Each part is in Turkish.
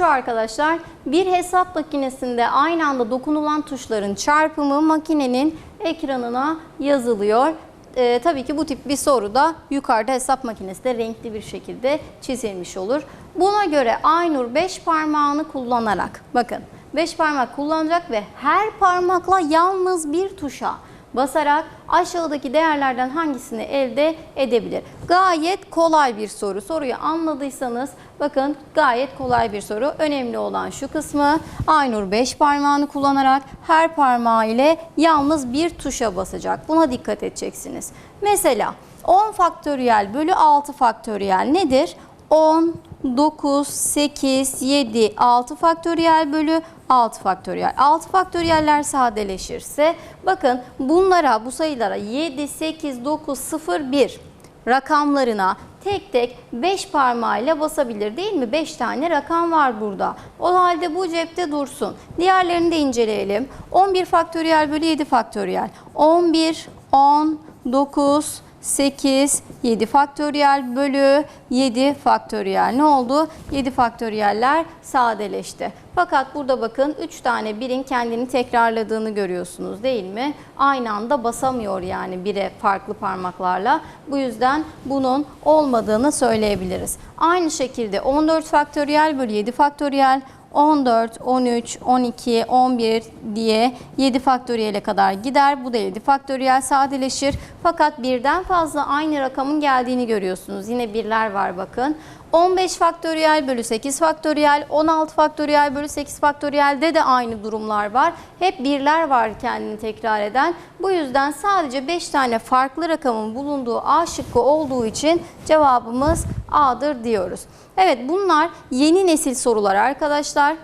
Şu arkadaşlar. Bir hesap makinesinde aynı anda dokunulan tuşların çarpımı makinenin ekranına yazılıyor. Ee, tabii ki bu tip bir soru da yukarıda hesap makinesi de renkli bir şekilde çizilmiş olur. Buna göre Aynur 5 parmağını kullanarak bakın 5 parmak kullanacak ve her parmakla yalnız bir tuşa basarak aşağıdaki değerlerden hangisini elde edebilir? Gayet kolay bir soru. Soruyu anladıysanız bakın gayet kolay bir soru. Önemli olan şu kısmı Aynur 5 parmağını kullanarak her parmağı ile yalnız bir tuşa basacak. Buna dikkat edeceksiniz. Mesela 10 faktöriyel bölü 6 faktöriyel nedir? 10, 9, 8, 7, 6 faktöriyel bölü 6 faktöriyel. 6 faktöriyeller sadeleşirse bakın bunlara bu sayılara 7, 8, 9, 0, 1 rakamlarına tek tek 5 parmağıyla basabilir değil mi? 5 tane rakam var burada. O halde bu cepte dursun. Diğerlerini de inceleyelim. 11 faktöriyel bölü 7 faktöriyel. 11, 10, 9, 8, 7 faktöriyel bölü 7 faktöriyel. Ne oldu? 7 faktöriyeller sadeleşti. Fakat burada bakın 3 tane birin kendini tekrarladığını görüyorsunuz değil mi? Aynı anda basamıyor yani bire farklı parmaklarla. Bu yüzden bunun olmadığını söyleyebiliriz. Aynı şekilde 14 faktöriyel bölü 7 faktöriyel 14, 13, 12, 11 diye 7 faktöriyele kadar gider. Bu da 7 faktöriyel sadeleşir. Fakat birden fazla aynı rakamın geldiğini görüyorsunuz. Yine birler var bakın. 15 faktöriyel bölü 8 faktöriyel, 16 faktöriyel bölü 8 faktöriyelde de aynı durumlar var. Hep birler var kendini tekrar eden. Bu yüzden sadece 5 tane farklı rakamın bulunduğu A şıkkı olduğu için cevabımız A'dır diyoruz. Evet bunlar yeni nesil sorular arkadaşlar.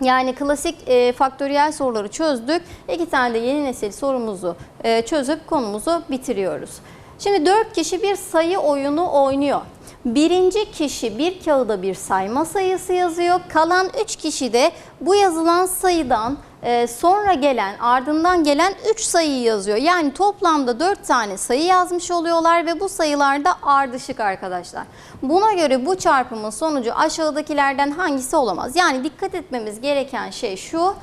Yani klasik e, faktöriyel soruları çözdük. İki tane de yeni nesil sorumuzu e, çözüp konumuzu bitiriyoruz. Şimdi 4 kişi bir sayı oyunu oynuyor. Birinci kişi bir kağıda bir sayma sayısı yazıyor. Kalan 3 kişi de bu yazılan sayıdan e, sonra gelen ardından gelen 3 sayıyı yazıyor. Yani toplamda 4 tane sayı yazmış oluyorlar ve bu sayılar da ardışık arkadaşlar. Buna göre bu çarpımın sonucu aşağıdakilerden hangisi olamaz? Yani dikkat etmemiz gereken şey şu.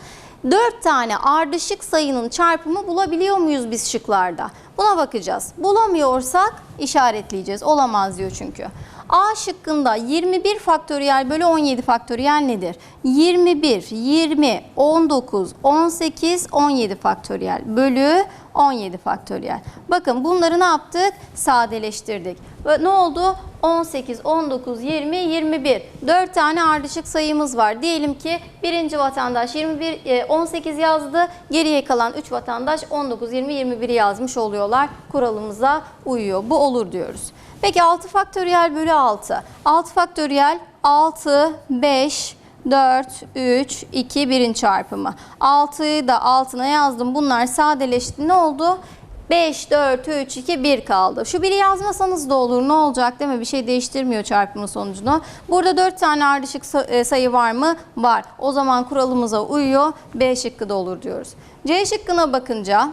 4 tane ardışık sayının çarpımı bulabiliyor muyuz biz şıklarda? Buna bakacağız. Bulamıyorsak işaretleyeceğiz. Olamaz diyor çünkü. A şıkkında 21 faktöriyel bölü 17 faktöriyel nedir? 21, 20, 19, 18, 17 faktöriyel bölü 17 faktöriyel. Bakın bunları ne yaptık? Sadeleştirdik. Ne oldu? 18, 19, 20, 21. 4 tane ardışık sayımız var. Diyelim ki birinci vatandaş 21, e, 18 yazdı. Geriye kalan 3 vatandaş 19, 20, 21'i yazmış oluyorlar. Kuralımıza uyuyor. Bu olur diyoruz. Peki 6 faktöriyel bölü 6. 6 faktöriyel 6, 5, 4, 3, 2, 1'in çarpımı. 6'yı da altına yazdım. Bunlar sadeleşti. Ne oldu? 5, 4, 3, 2, 1 kaldı. Şu biri yazmasanız da olur. Ne olacak değil mi? Bir şey değiştirmiyor çarpımın sonucunu. Burada 4 tane ardışık sa- sayı var mı? Var. O zaman kuralımıza uyuyor. B şıkkı da olur diyoruz. C şıkkına bakınca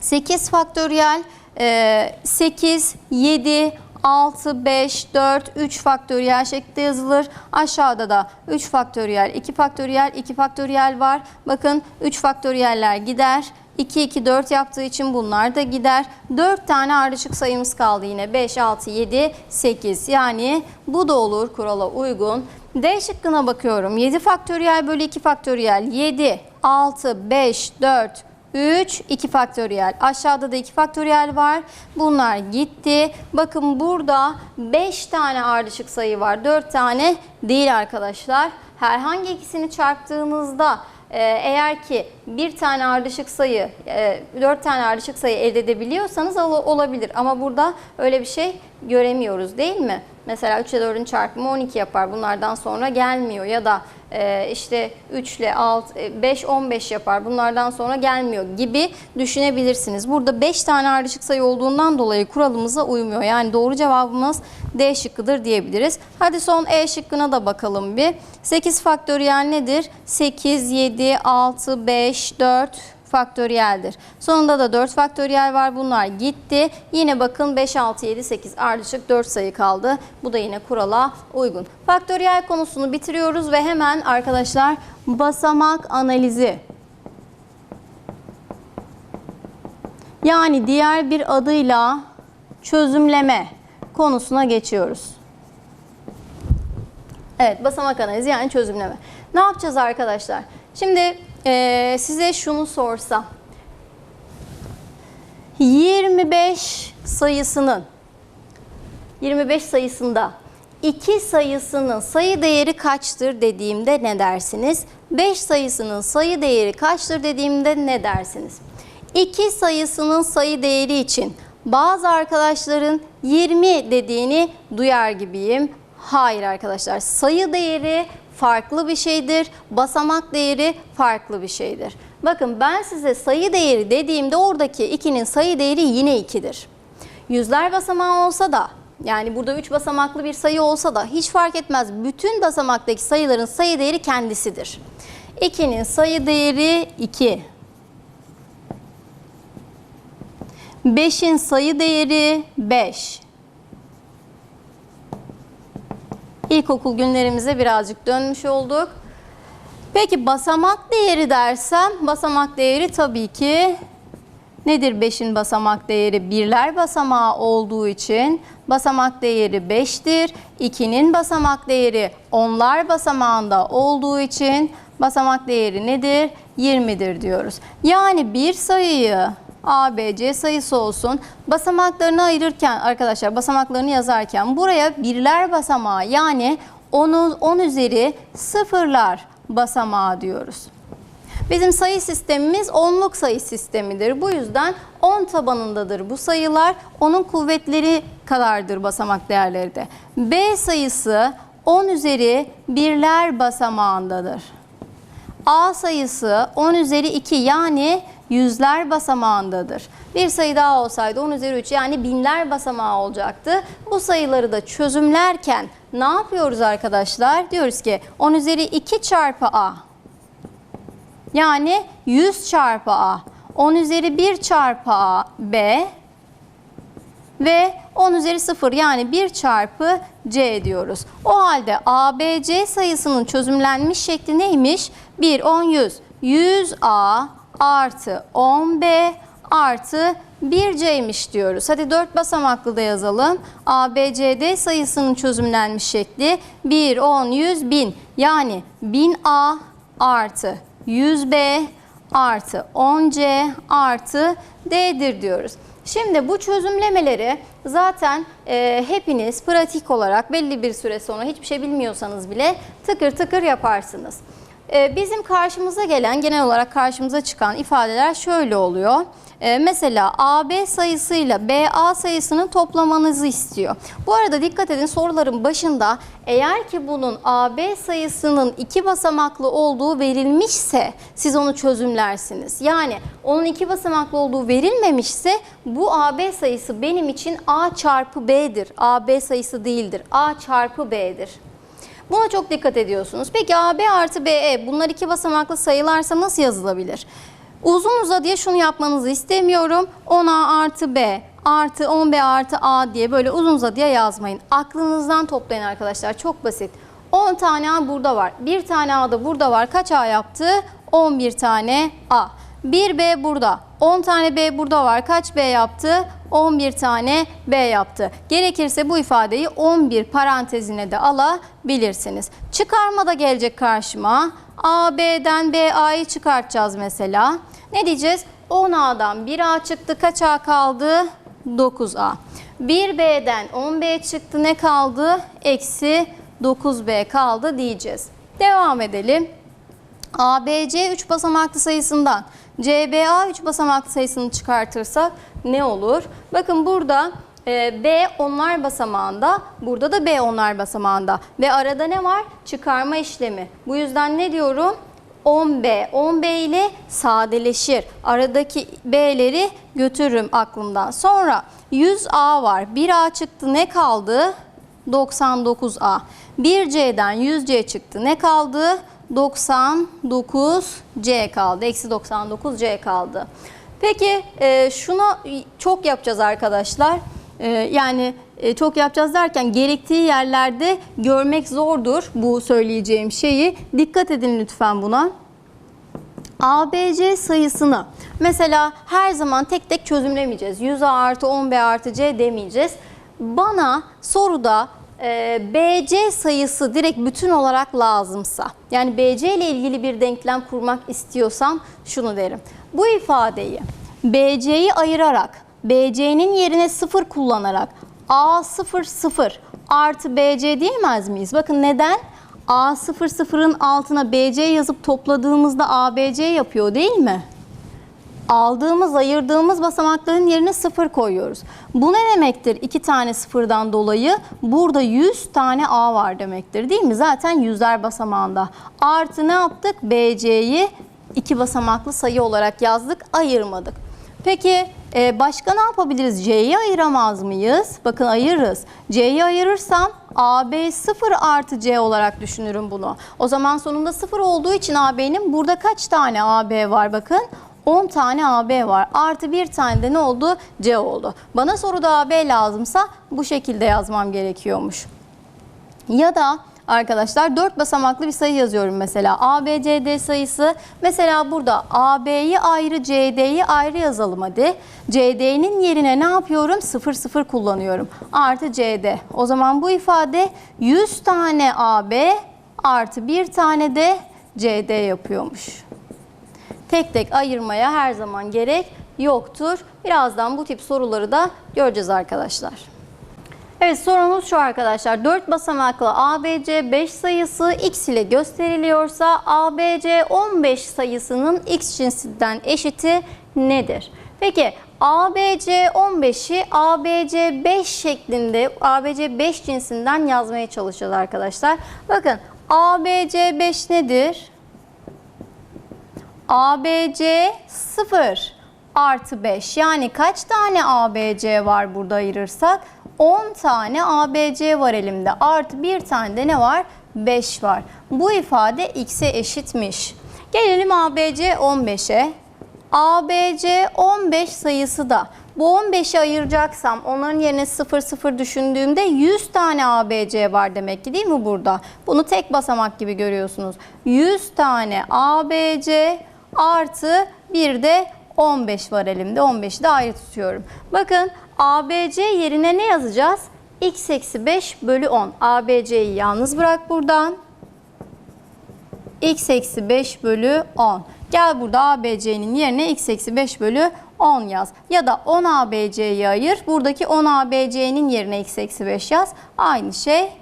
8 faktöriyel, e, 8, 7, 6, 5, 4, 3 faktöriyel şeklinde yazılır. Aşağıda da 3 faktöriyel, 2 faktöriyel, 2 faktöriyel var. Bakın 3 faktöriyeller gider. 2, 2, 4 yaptığı için bunlar da gider. 4 tane ardışık sayımız kaldı yine. 5, 6, 7, 8. Yani bu da olur kurala uygun. D şıkkına bakıyorum. 7 faktöriyel bölü 2 faktöriyel. 7, 6, 5, 4, 3, 2 faktöriyel. Aşağıda da 2 faktöriyel var. Bunlar gitti. Bakın burada 5 tane ardışık sayı var. 4 tane değil arkadaşlar. Herhangi ikisini çarptığınızda eğer ki bir tane ardışık sayı, e, 4 tane ardışık sayı elde edebiliyorsanız ol- olabilir. Ama burada öyle bir şey göremiyoruz değil mi? Mesela 3 ile 4'ün çarpımı 12 yapar. Bunlardan sonra gelmiyor ya da e, işte 3 ile 6, 5, 15 yapar. Bunlardan sonra gelmiyor gibi düşünebilirsiniz. Burada 5 tane ardışık sayı olduğundan dolayı kuralımıza uymuyor. Yani doğru cevabımız D şıkkıdır diyebiliriz. Hadi son E şıkkına da bakalım bir. 8 faktöriyel nedir? 8, 7, 6, 5, 4, faktöriyeldir. Sonunda da 4 faktöriyel var. Bunlar gitti. Yine bakın 5, 6, 7, 8 ardışık 4 sayı kaldı. Bu da yine kurala uygun. Faktöriyel konusunu bitiriyoruz ve hemen arkadaşlar basamak analizi. Yani diğer bir adıyla çözümleme konusuna geçiyoruz. Evet basamak analizi yani çözümleme. Ne yapacağız arkadaşlar? Şimdi eee, size şunu sorsam. 25 sayısının 25 sayısında 2 sayısının sayı değeri kaçtır dediğimde ne dersiniz? 5 sayısının sayı değeri kaçtır dediğimde ne dersiniz? 2 sayısının sayı değeri için bazı arkadaşların 20 dediğini duyar gibiyim. Hayır arkadaşlar sayı değeri farklı bir şeydir. Basamak değeri farklı bir şeydir. Bakın ben size sayı değeri dediğimde oradaki 2'nin sayı değeri yine 2'dir. Yüzler basamağı olsa da yani burada 3 basamaklı bir sayı olsa da hiç fark etmez. Bütün basamaktaki sayıların sayı değeri kendisidir. 2'nin sayı değeri 2. 5'in sayı değeri 5. İlkokul günlerimize birazcık dönmüş olduk. Peki basamak değeri dersem, basamak değeri tabii ki nedir 5'in basamak değeri? Birler basamağı olduğu için basamak değeri 5'tir. 2'nin basamak değeri onlar basamağında olduğu için basamak değeri nedir? 20'dir diyoruz. Yani bir sayıyı A, B, C sayısı olsun. Basamaklarını ayırırken arkadaşlar basamaklarını yazarken buraya birler basamağı yani 10'un 10 üzeri sıfırlar basamağı diyoruz. Bizim sayı sistemimiz onluk sayı sistemidir. Bu yüzden 10 tabanındadır bu sayılar. Onun kuvvetleri kadardır basamak değerleri de. B sayısı 10 üzeri birler basamağındadır. A sayısı 10 üzeri 2 yani yüzler basamağındadır. Bir sayı daha olsaydı 10 üzeri 3 yani binler basamağı olacaktı. Bu sayıları da çözümlerken ne yapıyoruz arkadaşlar? Diyoruz ki 10 üzeri 2 çarpı A yani 100 çarpı A. 10 üzeri 1 çarpı A B ve 10 üzeri 0 yani 1 çarpı C diyoruz. O halde ABC sayısının çözümlenmiş şekli neymiş? 1, 10, 100. 100A artı 10B artı 1C'ymiş diyoruz. Hadi 4 basamaklı da yazalım. ABCD sayısının çözümlenmiş şekli 1, 10, 100, 1000. Yani 1000A artı 100B artı 10C artı D'dir diyoruz. Şimdi bu çözümlemeleri zaten e, hepiniz pratik olarak belli bir süre sonra hiçbir şey bilmiyorsanız bile tıkır tıkır yaparsınız. E, bizim karşımıza gelen genel olarak karşımıza çıkan ifadeler şöyle oluyor. E, mesela AB sayısıyla BA sayısını toplamanızı istiyor. Bu arada dikkat edin soruların başında eğer ki bunun AB sayısının iki basamaklı olduğu verilmişse siz onu çözümlersiniz. Yani onun iki basamaklı olduğu verilmemişse bu AB sayısı benim için A çarpı B'dir. AB sayısı değildir. A çarpı B'dir. Buna çok dikkat ediyorsunuz. Peki AB artı BE bunlar iki basamaklı sayılarsa nasıl yazılabilir? Uzun uzadıya şunu yapmanızı istemiyorum. 10A artı B artı 10B artı A diye böyle uzun uzadıya yazmayın. Aklınızdan toplayın arkadaşlar. Çok basit. 10 tane A burada var. Bir tane A da burada var. Kaç A yaptı? 11 tane A. 1 B burada. 10 tane B burada var. Kaç B yaptı? 11 tane B yaptı. Gerekirse bu ifadeyi 11 parantezine de alabilirsiniz. Çıkarma da gelecek karşıma. A, B'den B, A'yı çıkartacağız mesela. Ne diyeceğiz? 10A'dan 1A çıktı. Kaç A kaldı? 9A. 1B'den 10B çıktı. Ne kaldı? Eksi 9B kaldı diyeceğiz. Devam edelim. ABC 3 basamaklı sayısından CBA 3 basamaklı sayısını çıkartırsak ne olur? Bakın burada e, B onlar basamağında, burada da B onlar basamağında. Ve arada ne var? Çıkarma işlemi. Bu yüzden ne diyorum? 10B. 10B ile sadeleşir. Aradaki B'leri götürürüm aklımdan. Sonra 100A var. 1A çıktı ne kaldı? 99A. 1C'den 100C çıktı ne kaldı? 99C kaldı. Eksi 99C kaldı. Peki e, şunu çok yapacağız arkadaşlar. E, yani e, çok yapacağız derken gerektiği yerlerde görmek zordur bu söyleyeceğim şeyi. Dikkat edin lütfen buna. ABC sayısını mesela her zaman tek tek çözümlemeyeceğiz. 100A artı 10B artı C demeyeceğiz. Bana soruda e, BC sayısı direkt bütün olarak lazımsa yani BC ile ilgili bir denklem kurmak istiyorsam şunu derim. Bu ifadeyi BC'yi ayırarak BC'nin yerine 0 kullanarak A0 0 artı BC diyemez miyiz? Bakın neden? A00'ın altına BC yazıp topladığımızda ABC yapıyor değil mi? Aldığımız, ayırdığımız basamakların yerine 0 koyuyoruz. Bu ne demektir? 2 tane sıfırdan dolayı burada 100 tane A var demektir değil mi? Zaten yüzler basamağında. Artı ne yaptık? BC'yi iki basamaklı sayı olarak yazdık, ayırmadık. Peki e, başka ne yapabiliriz? C'yi ayıramaz mıyız? Bakın ayırırız. C'yi ayırırsam AB 0 artı C olarak düşünürüm bunu. O zaman sonunda 0 olduğu için AB'nin burada kaç tane AB var bakın? 10 tane AB var. Artı bir tane de ne oldu? C oldu. Bana soruda AB lazımsa bu şekilde yazmam gerekiyormuş. Ya da arkadaşlar 4 basamaklı bir sayı yazıyorum mesela. ABCD sayısı. Mesela burada AB'yi ayrı CD'yi ayrı yazalım hadi. CD'nin yerine ne yapıyorum? 0 0 kullanıyorum. Artı CD. O zaman bu ifade 100 tane AB artı bir tane de CD yapıyormuş. Tek tek ayırmaya her zaman gerek yoktur. Birazdan bu tip soruları da göreceğiz arkadaşlar. Evet sorumuz şu arkadaşlar. 4 basamaklı ABC 5 sayısı x ile gösteriliyorsa ABC 15 sayısının x cinsinden eşiti nedir? Peki ABC 15'i ABC 5 şeklinde ABC 5 cinsinden yazmaya çalışacağız arkadaşlar. Bakın ABC 5 nedir? ABC 0 artı 5 yani kaç tane ABC var burada ayırırsak? 10 tane ABC var elimde. Artı bir tane de ne var? 5 var. Bu ifade x'e eşitmiş. Gelelim ABC 15'e ABC 15 sayısı da. Bu 15'i ayıracaksam onların yerine 0 0 düşündüğümde 100 tane ABC var demek ki değil mi burada? Bunu tek basamak gibi görüyorsunuz. 100 tane ABC artı bir de 15 var elimde. 15'i de ayrı tutuyorum. Bakın ABC yerine ne yazacağız? x eksi 5 bölü 10. ABC'yi yalnız bırak buradan. x eksi 5 bölü 10. Gel burada ABC'nin yerine x eksi 5 bölü 10 yaz. Ya da 10 ABC'yi ayır. Buradaki 10 ABC'nin yerine x eksi 5 yaz. Aynı şey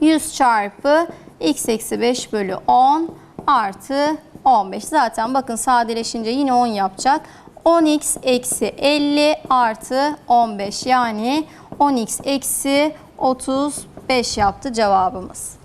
100 çarpı x eksi 5 bölü 10 artı 15. Zaten bakın sadeleşince yine 10 yapacak. 10x eksi 50 artı 15 yani 10x eksi 35 yaptı cevabımız.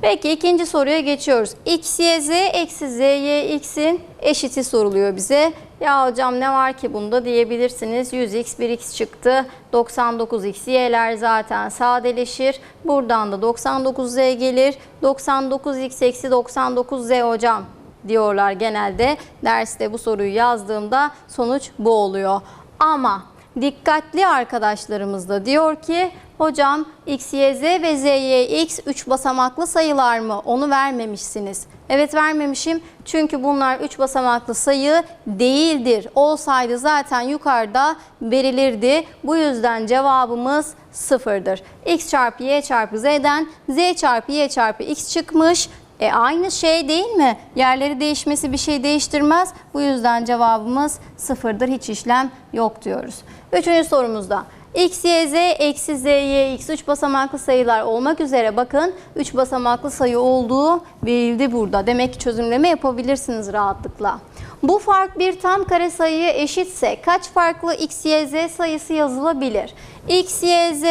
Peki ikinci soruya geçiyoruz. x, y, z eksi z, y, x'in eşiti soruluyor bize. Ya hocam ne var ki bunda diyebilirsiniz. 100x 1x çıktı. 99x y'ler zaten sadeleşir. Buradan da 99z gelir. 99x eksi 99z hocam diyorlar genelde. Derste bu soruyu yazdığımda sonuç bu oluyor. Ama dikkatli arkadaşlarımız da diyor ki hocam x, y, z ve z, y, x 3 basamaklı sayılar mı? Onu vermemişsiniz. Evet vermemişim çünkü bunlar 3 basamaklı sayı değildir. Olsaydı zaten yukarıda verilirdi. Bu yüzden cevabımız sıfırdır. x çarpı y çarpı z'den z çarpı y çarpı x çıkmış. E aynı şey değil mi? Yerleri değişmesi bir şey değiştirmez. Bu yüzden cevabımız sıfırdır. Hiç işlem yok diyoruz. Üçüncü sorumuzda. X, Y, Z, eksi Z, Y, X 3 basamaklı sayılar olmak üzere bakın 3 basamaklı sayı olduğu verildi burada. Demek ki çözümleme yapabilirsiniz rahatlıkla. Bu fark bir tam kare sayıya eşitse kaç farklı X, Y, Z sayısı yazılabilir? X, Y, Z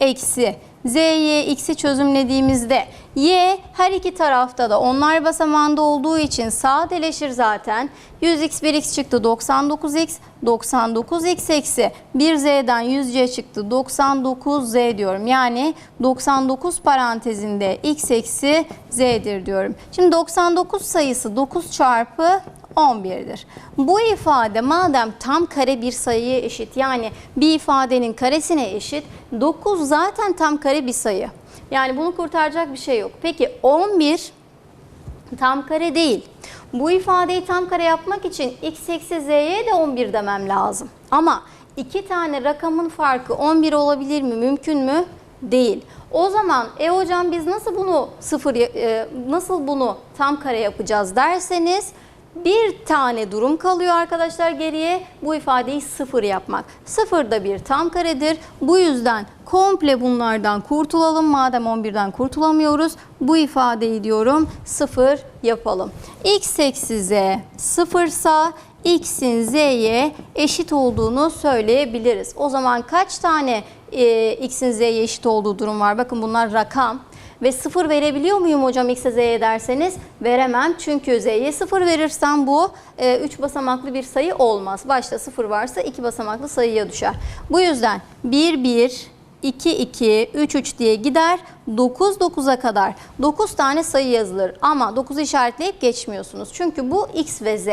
eksi Z, Y, X'i çözümlediğimizde Y her iki tarafta da onlar basamağında olduğu için sadeleşir zaten. 100x 1x çıktı 99x. 99x eksi 1z'den 100c çıktı 99z diyorum. Yani 99 parantezinde x eksi z'dir diyorum. Şimdi 99 sayısı 9 çarpı 11'dir. Bu ifade madem tam kare bir sayıya eşit yani bir ifadenin karesine eşit 9 zaten tam kare bir sayı. Yani bunu kurtaracak bir şey yok. Peki 11 tam kare değil. Bu ifadeyi tam kare yapmak için x eksi z'ye de 11 demem lazım. Ama iki tane rakamın farkı 11 olabilir mi? Mümkün mü? Değil. O zaman e hocam biz nasıl bunu sıfır e, nasıl bunu tam kare yapacağız derseniz bir tane durum kalıyor arkadaşlar geriye. Bu ifadeyi sıfır yapmak. Sıfır da bir tam karedir. Bu yüzden komple bunlardan kurtulalım. Madem 11'den kurtulamıyoruz. Bu ifadeyi diyorum sıfır yapalım. x eksi z sıfırsa x'in z'ye eşit olduğunu söyleyebiliriz. O zaman kaç tane e, x'in z'ye eşit olduğu durum var? Bakın bunlar rakam. Ve sıfır verebiliyor muyum hocam x'e z'ye derseniz? Veremem. Çünkü z'ye sıfır verirsem bu 3 e, basamaklı bir sayı olmaz. Başta sıfır varsa 2 basamaklı sayıya düşer. Bu yüzden 1, 1, 2, 2, 3, 3 diye gider. 9, 9'a kadar 9 tane sayı yazılır. Ama 9'u işaretleyip geçmiyorsunuz. Çünkü bu x ve z.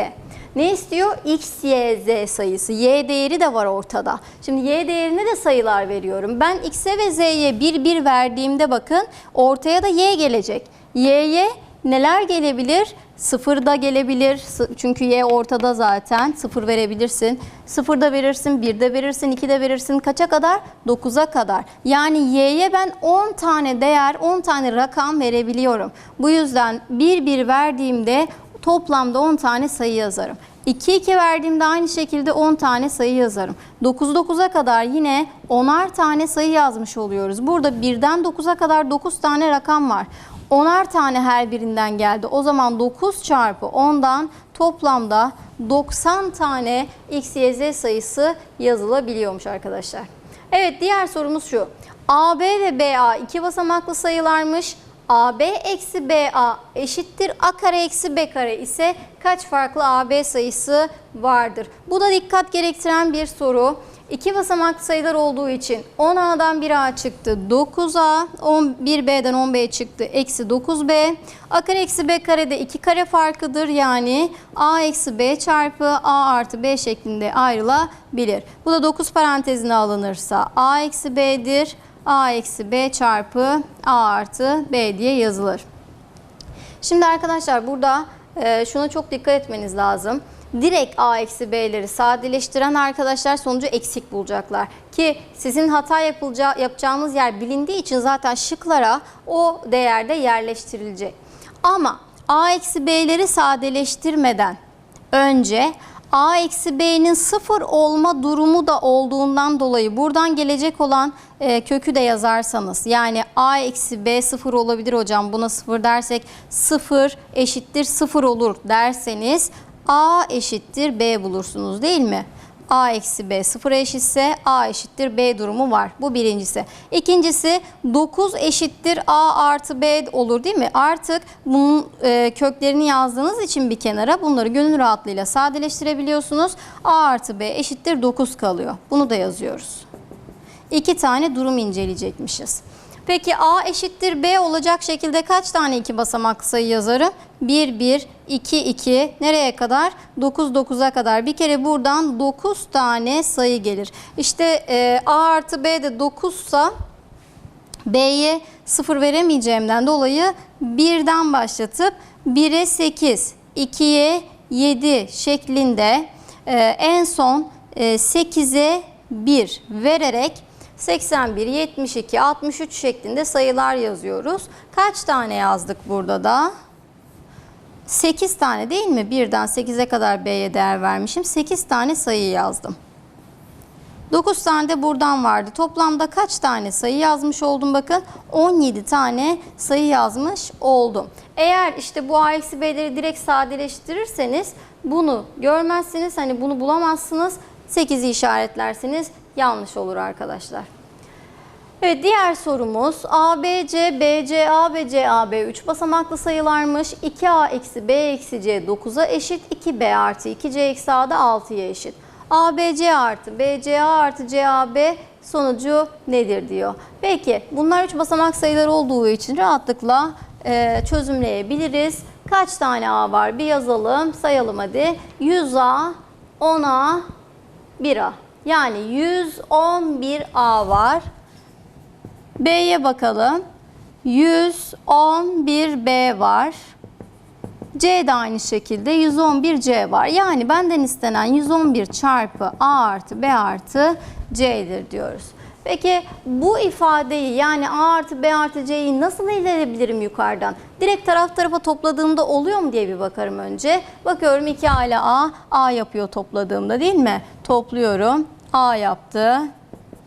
Ne istiyor? X, Y, Z sayısı. Y değeri de var ortada. Şimdi Y değerine de sayılar veriyorum. Ben X'e ve Z'ye 1, 1 verdiğimde bakın ortaya da Y gelecek. Y'ye neler gelebilir? Sıfır da gelebilir. Çünkü Y ortada zaten. Sıfır verebilirsin. Sıfır da verirsin, bir de verirsin, iki de verirsin. Kaça kadar? 9'a kadar. Yani Y'ye ben 10 tane değer, 10 tane rakam verebiliyorum. Bu yüzden bir bir verdiğimde toplamda 10 tane sayı yazarım. 2 2 verdiğimde aynı şekilde 10 tane sayı yazarım. 9 9'a kadar yine 10'ar tane sayı yazmış oluyoruz. Burada 1'den 9'a kadar 9 tane rakam var. 10'ar tane her birinden geldi. O zaman 9 çarpı 10'dan toplamda 90 tane x, y, z sayısı yazılabiliyormuş arkadaşlar. Evet diğer sorumuz şu. AB ve BA iki basamaklı sayılarmış. AB eksi BA eşittir A kare eksi B kare ise kaç farklı AB sayısı vardır? Bu da dikkat gerektiren bir soru. İki basamaklı sayılar olduğu için 10A'dan 1A çıktı 9A, 1B'den 10B çıktı eksi 9B. A kare eksi B kare de 2 kare farkıdır yani A eksi B çarpı A artı B şeklinde ayrılabilir. Bu da 9 parantezine alınırsa A eksi B'dir. A eksi B çarpı A artı B diye yazılır. Şimdi arkadaşlar burada e, şuna çok dikkat etmeniz lazım. Direkt A eksi B'leri sadeleştiren arkadaşlar sonucu eksik bulacaklar. Ki sizin hata yapılacağı, yapacağınız yer bilindiği için zaten şıklara o değerde yerleştirilecek. Ama A eksi B'leri sadeleştirmeden önce A eksi B'nin sıfır olma durumu da olduğundan dolayı buradan gelecek olan e, kökü de yazarsanız yani A eksi B sıfır olabilir hocam buna sıfır dersek sıfır eşittir sıfır olur derseniz A eşittir B bulursunuz değil mi? A eksi B sıfıra eşitse A eşittir B durumu var. Bu birincisi. İkincisi 9 eşittir A artı B olur değil mi? Artık bunun e, köklerini yazdığınız için bir kenara bunları gönül rahatlığıyla sadeleştirebiliyorsunuz. A artı B eşittir 9 kalıyor. Bunu da yazıyoruz. İki tane durum inceleyecekmişiz. Peki A eşittir B olacak şekilde kaç tane iki basamaklı sayı yazarım? 1, 1, 2, 2 nereye kadar? 9, 9'a kadar. Bir kere buradan 9 tane sayı gelir. İşte e, A artı B de 9 sa B'ye 0 veremeyeceğimden dolayı 1'den başlatıp 1'e 8, 2'ye 7 şeklinde e, en son e, 8'e 1 vererek 81, 72, 63 şeklinde sayılar yazıyoruz. Kaç tane yazdık burada da? 8 tane değil mi? Birden 8'e kadar B'ye değer vermişim. 8 tane sayı yazdım. 9 tane de buradan vardı. Toplamda kaç tane sayı yazmış oldum bakın. 17 tane sayı yazmış oldum. Eğer işte bu A eksi B'leri direkt sadeleştirirseniz bunu görmezsiniz. Hani bunu bulamazsınız. 8'i işaretlersiniz yanlış olur arkadaşlar. Evet diğer sorumuz ABC, BCA ve CAB 3 basamaklı sayılarmış. 2A eksi B eksi C 9'a eşit. 2B artı 2C eksi A da 6'ya eşit. ABC artı BCA artı CAB sonucu nedir diyor. Peki bunlar 3 basamak sayılar olduğu için rahatlıkla e, çözümleyebiliriz. Kaç tane A var bir yazalım sayalım hadi. 100A, 10A, 1A. Yani 111A var. B'ye bakalım. 111B var. C de aynı şekilde 111C var. Yani benden istenen 111 çarpı A artı B artı C'dir diyoruz. Peki bu ifadeyi yani A artı B artı C'yi nasıl elde edebilirim yukarıdan? Direkt taraf tarafa topladığımda oluyor mu diye bir bakarım önce. Bakıyorum 2A ile A, A yapıyor topladığımda değil mi? Topluyorum. A yaptı.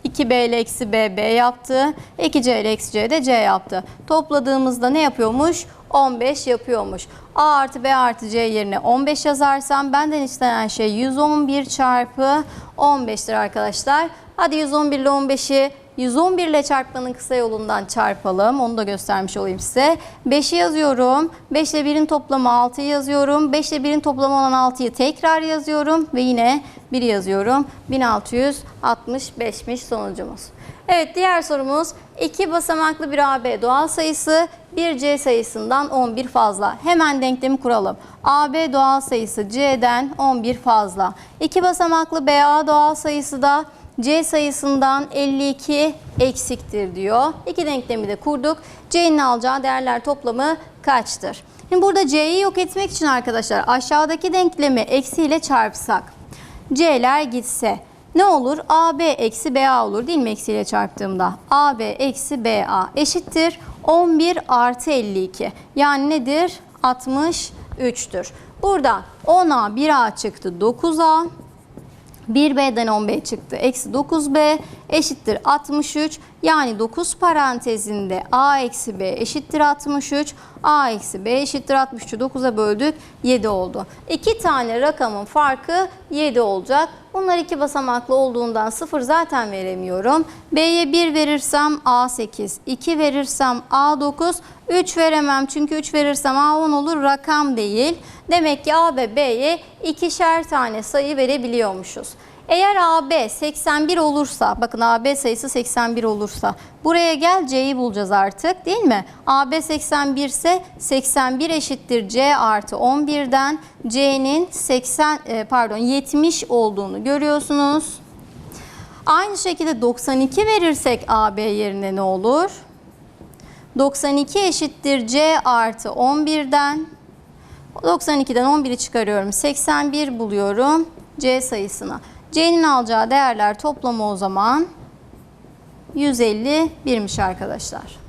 2B ile eksi B, B yaptı. 2C ile eksi C de C yaptı. Topladığımızda ne yapıyormuş? 15 yapıyormuş. A artı B artı C yerine 15 yazarsam benden istenen şey 111 çarpı 15'tir arkadaşlar. Hadi 111 ile 15'i 111 ile çarpmanın kısa yolundan çarpalım. Onu da göstermiş olayım size. 5'i yazıyorum. 5 ile 1'in toplamı 6'yı yazıyorum. 5 ile 1'in toplamı olan 6'yı tekrar yazıyorum. Ve yine 1 yazıyorum. 1665'miş sonucumuz. Evet diğer sorumuz 2 basamaklı bir AB doğal sayısı bir C sayısından 11 fazla. Hemen denklemi kuralım. AB doğal sayısı C'den 11 fazla. 2 basamaklı BA doğal sayısı da C sayısından 52 eksiktir diyor. İki denklemi de kurduk. C'nin alacağı değerler toplamı kaçtır? Şimdi burada C'yi yok etmek için arkadaşlar aşağıdaki denklemi eksiyle çarpsak. C'ler gitse ne olur? AB eksi BA olur değil mi eksiyle çarptığımda? AB eksi BA eşittir 11 artı 52. Yani nedir? 63'tür. Burada 10A 1A çıktı 9A. 1B'den 10B çıktı. Eksi 9B eşittir 63. Yani 9 parantezinde A eksi B eşittir 63. A eksi B eşittir 63'ü 9'a böldük. 7 oldu. İki tane rakamın farkı 7 olacak. Bunlar iki basamaklı olduğundan 0 zaten veremiyorum. B'ye 1 verirsem A8, 2 verirsem A9, 3 veremem çünkü 3 verirsem A10 olur rakam değil. Demek ki A ve B'ye ikişer tane sayı verebiliyormuşuz. Eğer AB 81 olursa, bakın AB sayısı 81 olursa buraya gel C'yi bulacağız artık değil mi? AB 81 ise 81 eşittir C artı 11'den C'nin 80 e, pardon 70 olduğunu görüyorsunuz. Aynı şekilde 92 verirsek AB yerine ne olur? 92 eşittir C artı 11'den 92'den 11'i çıkarıyorum. 81 buluyorum C sayısına. C'nin alacağı değerler toplamı o zaman 151'miş arkadaşlar.